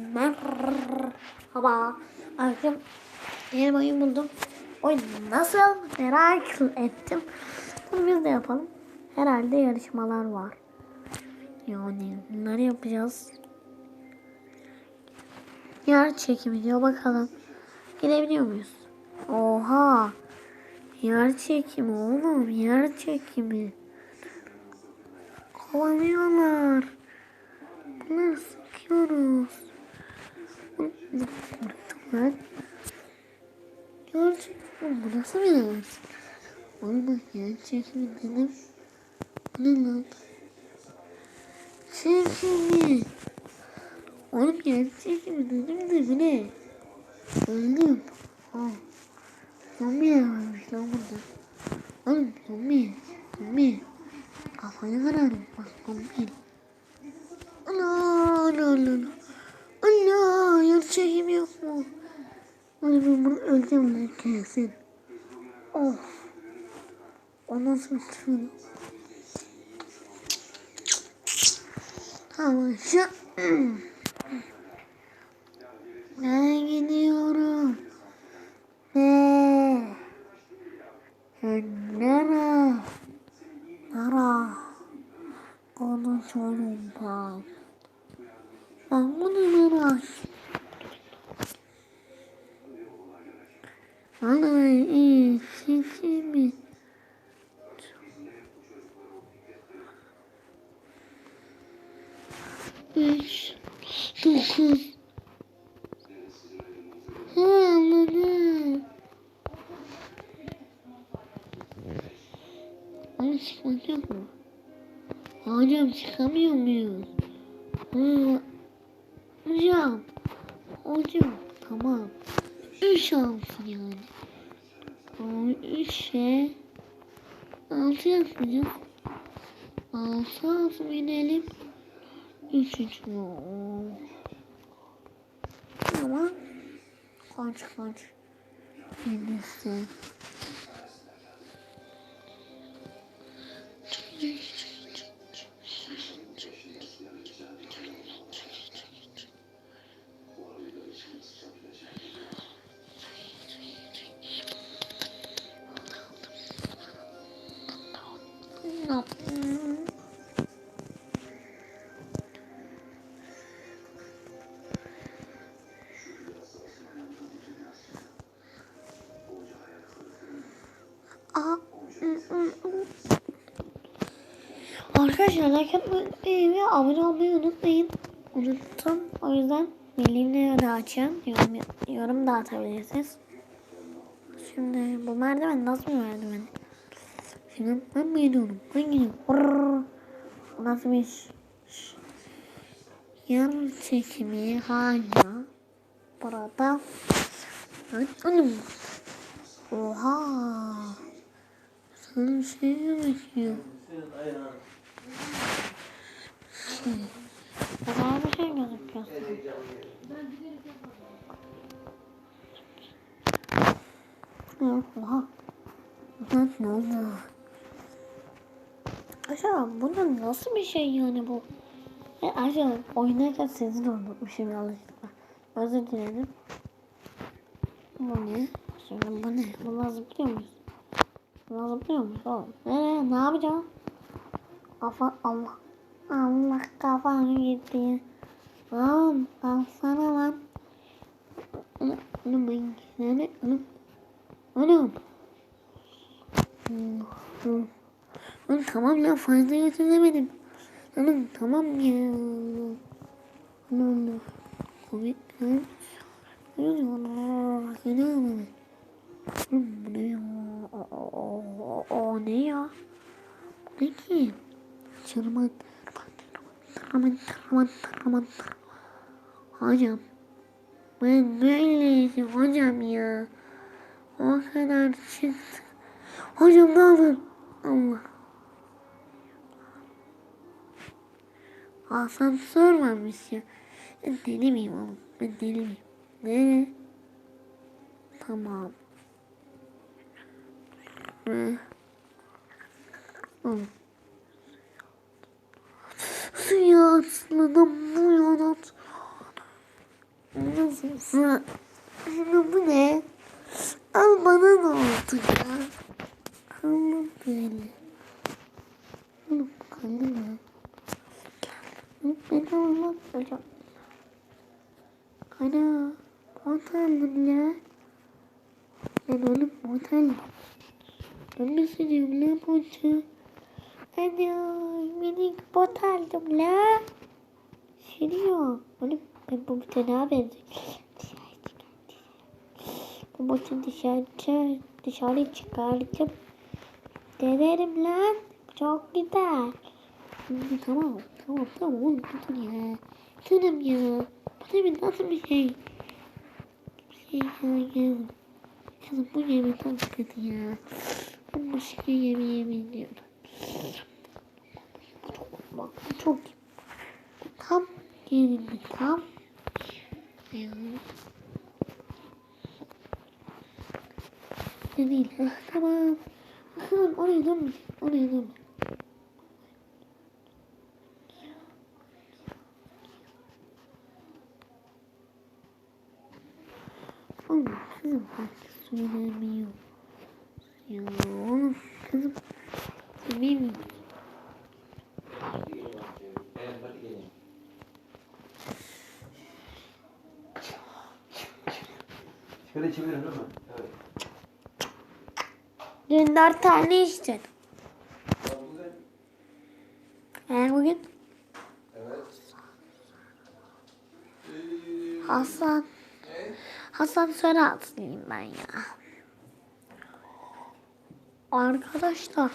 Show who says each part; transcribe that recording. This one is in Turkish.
Speaker 1: Merhaba. Arkadaşım yeni oyun buldum. Oyun nasıl merak ettim. Bunu biz de yapalım. Herhalde yarışmalar var. Yani bunları yapacağız. Yer çekimi diyor bakalım. Gidebiliyor muyuz? Oha. Yer çekimi oğlum. Yer çekimi. Kovalıyorlar. Bunları sıkıyoruz. Ben gerçekten bu nasıl bir dans? Oğlum gerçekten dedim. Bu ne lan? Çekimi. Oğlum gerçekten dedim de bu ne? Öldüm. Ah. Zombi varmış lan burada. Oğlum. Zombi. Kafayı kırarım. Bak zombi. Ana ana ana. ana. Allah yer çekim yok mu? Hadi ben bunu öleceğim lan kesin. Of. O nasıl tüy? Tamam şu. Ben gidiyorum. Ne? Nere? Nara? Konuşalım ben. Ben bunu merak Ana iyi sesimi. Üç, dokuz. Ha anladım. Ama çıkmayacak mı? Hocam çıkamıyor muyuz? Ha, Hocam. Hocam. Tamam. Üç alsın yani. Tamam. Üçe. Altı yapacağız. Altı alsın inelim. Üç üç. Oo. Ama. Kaç kaç. Yedisi. Aa, Arkadaşlar like atmayı ve abone olmayı unutmayın. Unuttum. O yüzden bildiğimleri de açın. Yorum, yorum da atabilirsiniz. Şimdi bu merdiven nasıl bir merdiven? Şimdi ben gidiyorum. Ben gidiyorum. Brrr. Bu nasıl bir iş? Yer çekimi hala burada. Anam. Oha. Sana şey gerekiyor. Bana bir şey gözüküyor. Oha. Ne oldu? Acaba bunun nasıl bir şey yani bu? E, acaba oynarken sesini unutmuşum yanlışlıkla. Özür dilerim. Bu ne? Şimdi bu ne? Bunu zıplıyor muyuz? Bunu zıplıyor muyuz oğlum? Nereye? Ne yapacağım? Kafa Allah. Allah kafam gitti. Lan kalsana lan. Oğlum ben gitsene. Oğlum. Oğlum. Oğlum. Oğlum tamam ya fazla götüremedim. Oğlum tamam ya. Komik lan. Oğlum. Geliyor mu? Oğlum bu ne ya? O, ne ya? Bu ne ki? Tırman. Tırman, tırman, tırman, tırman. Hocam. Ben böyleydim hocam ya. O kadar çıktı. Hocam ne olur. Allah. Asansör varmış ya. Ben deli miyim oğlum? Ben deli miyim? Ne? Tamam. Ne? Oğlum. Suya aslında bu yanat. Nasılsın? Anne bu ne? Al bana ne oldu ya? Allah böyle. Oğlum kaldı mı? Ben Allah hocam. Ana. Motel ya. Ben oğlum motel. Ben de seviyorum lan motel. Ana minik bot aldım la. Sürüyor. Oğlum ben bu botana benziyor. Dışarı çıkar. Bu botu dışarı, dışarı, çıkartıp denerim lan. Çok güzel. Tamam. Tamam tamam oğlum tutun ya. Tutunum ya. Bu ne bir nasıl bir şey? Bir şey ya ya. Kızım bu yemek çok kötü ya. Ben başka yemeği yemiyorum. Çok bak çok tam yerinde tam. Ya. Ne değil. Ah, tamam. Tamam oraya dönme. Oraya dönme. Oğlum kızım bak söylemiyor. Ya oğlum kızım. Söylemiyor.
Speaker 2: Şöyle çevirin değil mi? Evet.
Speaker 1: Dün dört tane içtin. Ben bugün
Speaker 2: Evet.
Speaker 1: Hasan. Hasan Söratlıyım ben ya. Arkadaşlar